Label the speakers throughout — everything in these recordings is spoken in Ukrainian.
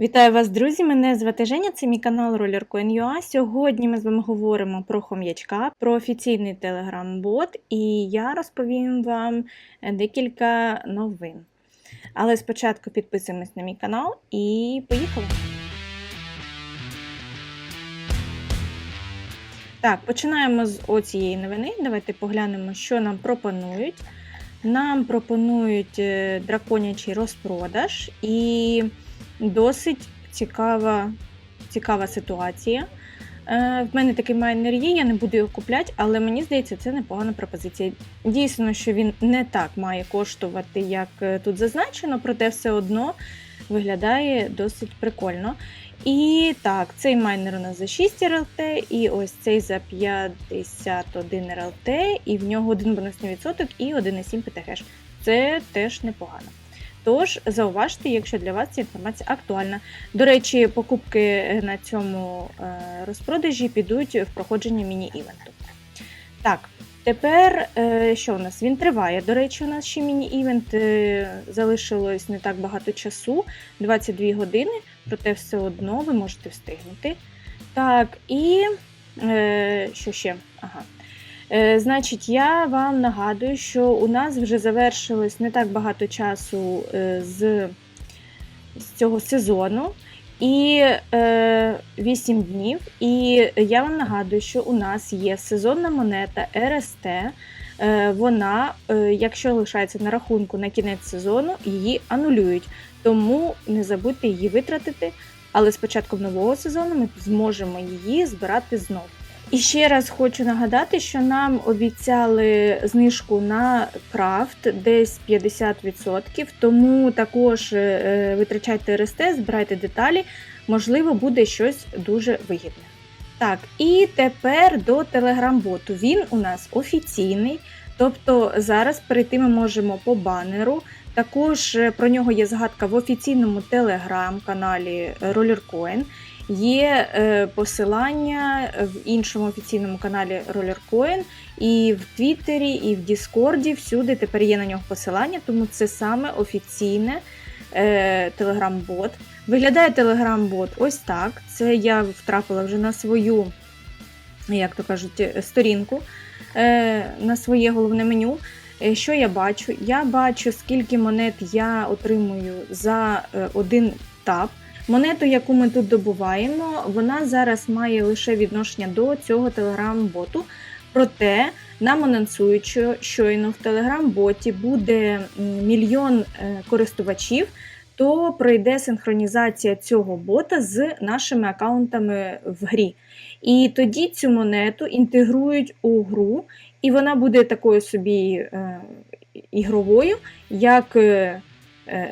Speaker 1: Вітаю вас, друзі! Мене звати Женя, це мій канал RollerCoin.ua. Сьогодні ми з вами говоримо про хом'ячка, про офіційний телеграм-бот, і я розповім вам декілька новин. Але спочатку підписуємось на мій канал і поїхали! Так, починаємо з оцієї новини. Давайте поглянемо, що нам пропонують. Нам пропонують е, драконячий розпродаж і досить цікава, цікава ситуація. Е, В мене такий майнер є, я не буду його купляти, але мені здається, це непогана пропозиція. Дійсно, що він не так має коштувати, як е, тут зазначено, проте все одно виглядає досить прикольно. І так, цей майнер у нас за 6 РЛТ, і ось цей за 51 РЛТ, і в нього один бонусний відсоток і 1,7 ПТГ. Це теж непогано. Тож зауважте, якщо для вас ця інформація актуальна. До речі, покупки на цьому е, розпродажі підуть в проходження міні-івенту. Так, тепер е, що у нас? Він триває. До речі, у нас ще міні-івент е, залишилось не так багато часу 22 години, проте все одно ви можете встигнути. Так, і що ще? Ага. Е, значить, я вам нагадую, що у нас вже завершилось не так багато часу е, з з цього сезону і е, 8 днів. І я вам нагадую, що у нас є сезонна монета РСТ. Е, вона, якщо лишається на рахунку на кінець сезону, її анулюють. Тому не забудьте її витратити. Але з початком нового сезону ми зможемо її збирати знову. І ще раз хочу нагадати, що нам обіцяли знижку на крафт десь 50%, тому також е, витрачайте РСТ, збирайте деталі, можливо, буде щось дуже вигідне. Так, і тепер до телеграм-боту. Він у нас офіційний, тобто зараз перейти ми можемо по банеру. Також е, про нього є згадка в офіційному телеграм-каналі RollerCoin. Є е, посилання в іншому офіційному каналі RollerCoin, і в Твіттері, і в Діскорді. Всюди тепер є на нього посилання, тому це саме офіційне е, телеграм-бот. Виглядає телеграм-бот ось так. Це я втрапила вже на свою, як то кажуть, сторінку, на своє головне меню. Е, що я бачу? Я бачу, скільки монет я отримую за е, один тап. Монету, яку ми тут добуваємо, вона зараз має лише відношення до цього телеграм-боту. Проте нам анонсують, що щойно в телеграм-боті буде мільйон е, користувачів, то пройде синхронізація цього бота з нашими аккаунтами в грі. І тоді цю монету інтегрують у гру, і вона буде такою собі е, ігровою, як е,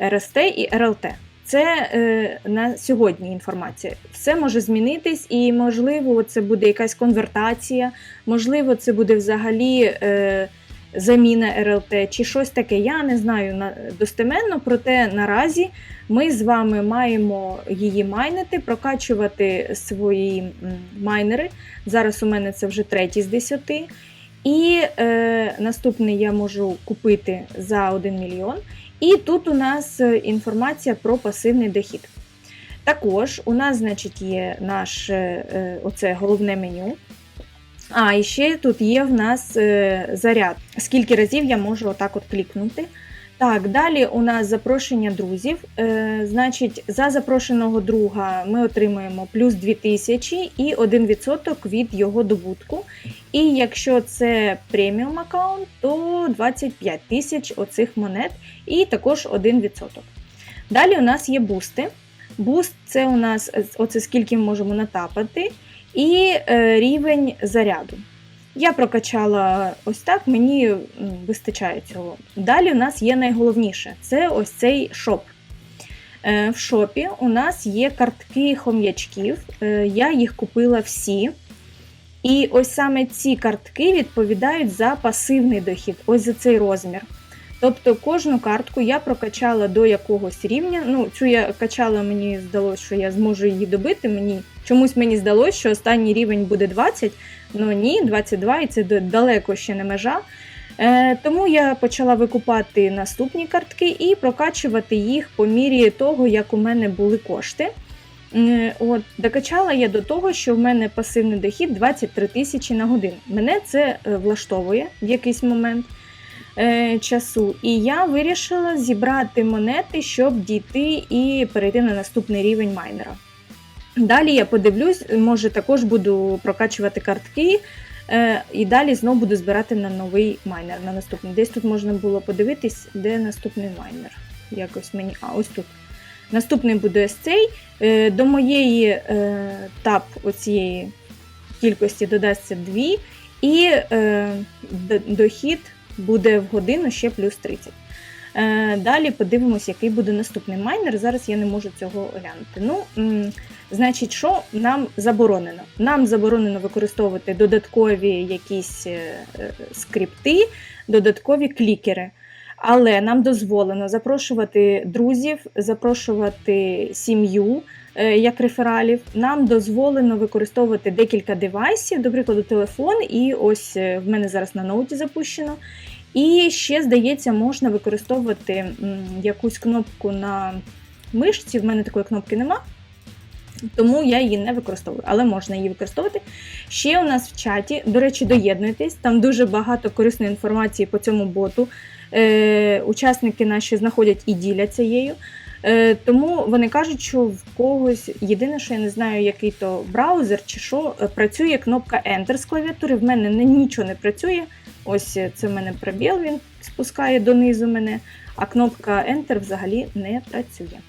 Speaker 1: РСТ і РЛТ. Це е, на сьогодні інформація. Все може змінитись, і, можливо, це буде якась конвертація, можливо, це буде взагалі е, заміна РЛТ чи щось таке. Я не знаю на, достеменно, проте наразі ми з вами маємо її майнити, прокачувати свої майнери. Зараз у мене це вже третій з десяти. І е, наступний я можу купити за 1 мільйон. І тут у нас е, інформація про пасивний дохід. Також у нас, значить, є наше е, оце головне меню. А, і ще тут є в нас е, заряд. Скільки разів я можу отак от клікнути. Так, далі у нас запрошення друзів. Е, Значить, за запрошеного друга ми отримуємо плюс 2000 і 1% від його добутку. І якщо це преміум аккаунт, то 25 тисяч оцих монет і також 1%. Далі у нас є бусти. Буст це у нас оце скільки ми можемо натапати, і е, рівень заряду. Я прокачала ось так, мені вистачає цього. Далі у нас є найголовніше це ось цей шоп. Е, в шопі у нас є картки хом'ячків, е, я їх купила всі. І ось саме ці картки відповідають за пасивний дохід, ось за цей розмір. Тобто кожну картку я прокачала до якогось рівня. Ну, цю я качала, мені здалося, що я зможу її добити. Мені Чомусь мені здалося, що останній рівень буде 20, Ну ні, 22 і це далеко ще не межа. Е, тому я почала викупати наступні картки і прокачувати їх по мірі того, як у мене були кошти. Е, От, докачала я до того, що в мене пасивний дохід 23 тисячі на годину. Мене це е, влаштовує в якийсь момент е, часу. І я вирішила зібрати монети, щоб дійти і перейти на наступний рівень майнера. Далі я подивлюсь, може також буду прокачувати картки. е, І далі знову буду збирати на новий майнер на наступний. Десь тут можна було подивитись, де наступний майнер. Якось мені. А, ось тут. Наступний буде ось цей. Е, До моєї е, тап оцієї кількості додасться 2, і дохід буде в годину ще плюс 30. Е, Далі подивимось, який буде наступний майнер. Зараз я не можу цього глянути. Ну, значить, що нам заборонено? Нам заборонено використовувати додаткові якісь е, е, скрипти, додаткові клікери. Але нам дозволено запрошувати друзів, запрошувати сім'ю як рефералів. Нам дозволено використовувати декілька девайсів, до прикладу, телефон, і ось в мене зараз на ноуті запущено. І ще, здається, можна використовувати якусь кнопку на мишці. В мене такої кнопки нема, тому я її не використовую, але можна її використовувати. Ще у нас в чаті, до речі, доєднуйтесь, там дуже багато корисної інформації по цьому боту. Е, учасники наші знаходять і діляться її. Е, тому вони кажуть, що в когось єдине, що я не знаю, який то браузер чи що, е, працює кнопка Enter з клавіатури. В мене нічого не працює. Ось е, це в мене пробіл, він спускає донизу мене, а кнопка Enter взагалі не працює.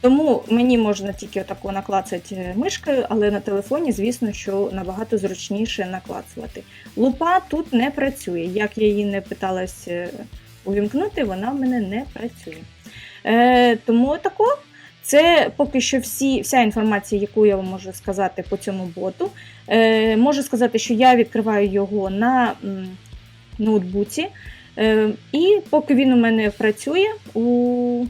Speaker 1: Тому мені можна тільки отако наклацати мишкою, але на телефоні, звісно, що набагато зручніше наклацувати. Лупа тут не працює. Як я її не питалась увімкнути, вона в мене не працює. Е, тому тако. Це поки що всі, вся інформація, яку я вам можу сказати по цьому боту. Е, можу сказати, що я відкриваю його на м, ноутбуці. Е, і поки він у мене працює у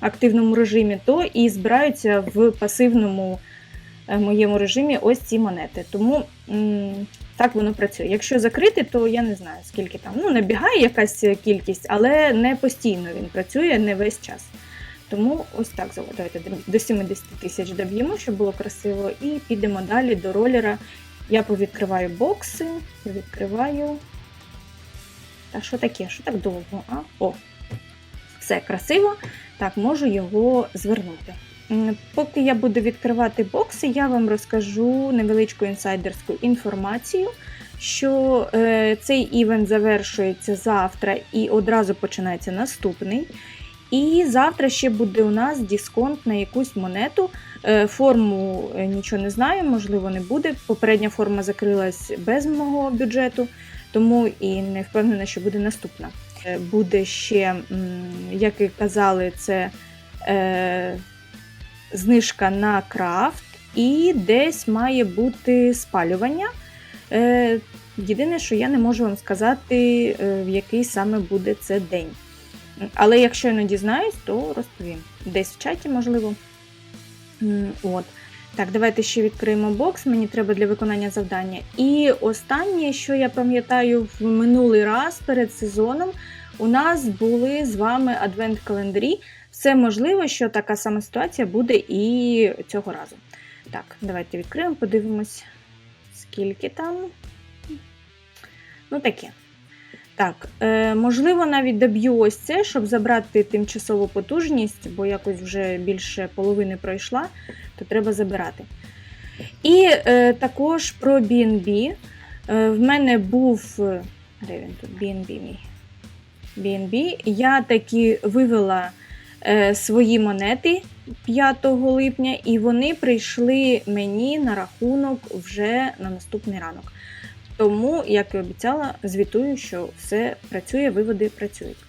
Speaker 1: активному режимі, то і збираються в пасивному е, моєму режимі ось ці монети. Тому м, так воно працює. Якщо закрити, то я не знаю, скільки там. Ну, набігає якась кількість, але не постійно він працює, не весь час. Тому ось так давайте до 70 тисяч доб'ємо, щоб було красиво, і підемо далі до ролера. Я повідкриваю бокси, повідкриваю. Та що таке? Що так довго? А? О! Все красиво. Так, можу його звернути. Поки я буду відкривати бокси, я вам розкажу невеличку інсайдерську інформацію, що е, цей івент завершується завтра і одразу починається наступний. І завтра ще буде у нас дисконт на якусь монету. Е, Форму е, нічого не знаю, можливо, не буде. Попередня форма закрилась без мого бюджету, тому і не впевнена, що буде наступна. Буде ще, як і казали, це знижка на крафт, і десь має бути спалювання. Е, єдине, що я не можу вам сказати, е, в який саме буде це день. Але якщо я не дізнаюсь, то розповім. Десь в чаті, можливо. От. Так, давайте ще відкриємо бокс. Мені треба для виконання завдання. І останнє, що я пам'ятаю в минулий раз перед сезоном, у нас були з вами адвент-календарі. Все можливо, що така сама ситуація буде і цього разу. Так, давайте відкриємо, подивимось, скільки там. Ну, таке. Так, е, можливо, навіть доб'ю ось це, щоб забрати тимчасову потужність, бо якось вже більше половини пройшла, то треба забирати. І е, також про BNB. Е, в мене був. Де він тут? BNB мій. BNB. Я таки вивела свої монети 5 липня, і вони прийшли мені на рахунок вже на наступний ранок. Тому, як і обіцяла, звітую, що все працює, виводи працюють.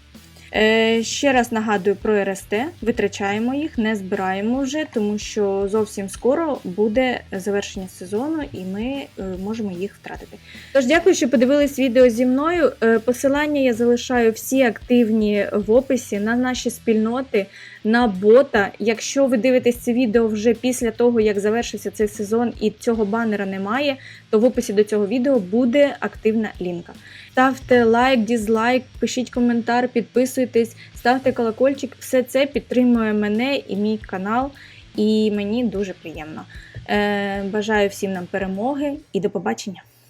Speaker 1: Е, ще раз нагадую про РСТ. Витрачаємо їх, не збираємо вже, тому що зовсім скоро буде завершення сезону і ми е, можемо їх втратити. Тож дякую, що подивились відео зі мною. Е, посилання я залишаю всі активні в описі на наші спільноти, на бота. Якщо ви дивитесь це відео вже після того, як завершився цей сезон і цього банера немає, то в описі до цього відео буде активна лінка. ставте лайк, дізлайк, пишіть коментар, підписуйтесь, ставте колокольчик. Все це підтримує мене і мій канал, і мені дуже приємно. Е, бажаю всім нам перемоги і до побачення!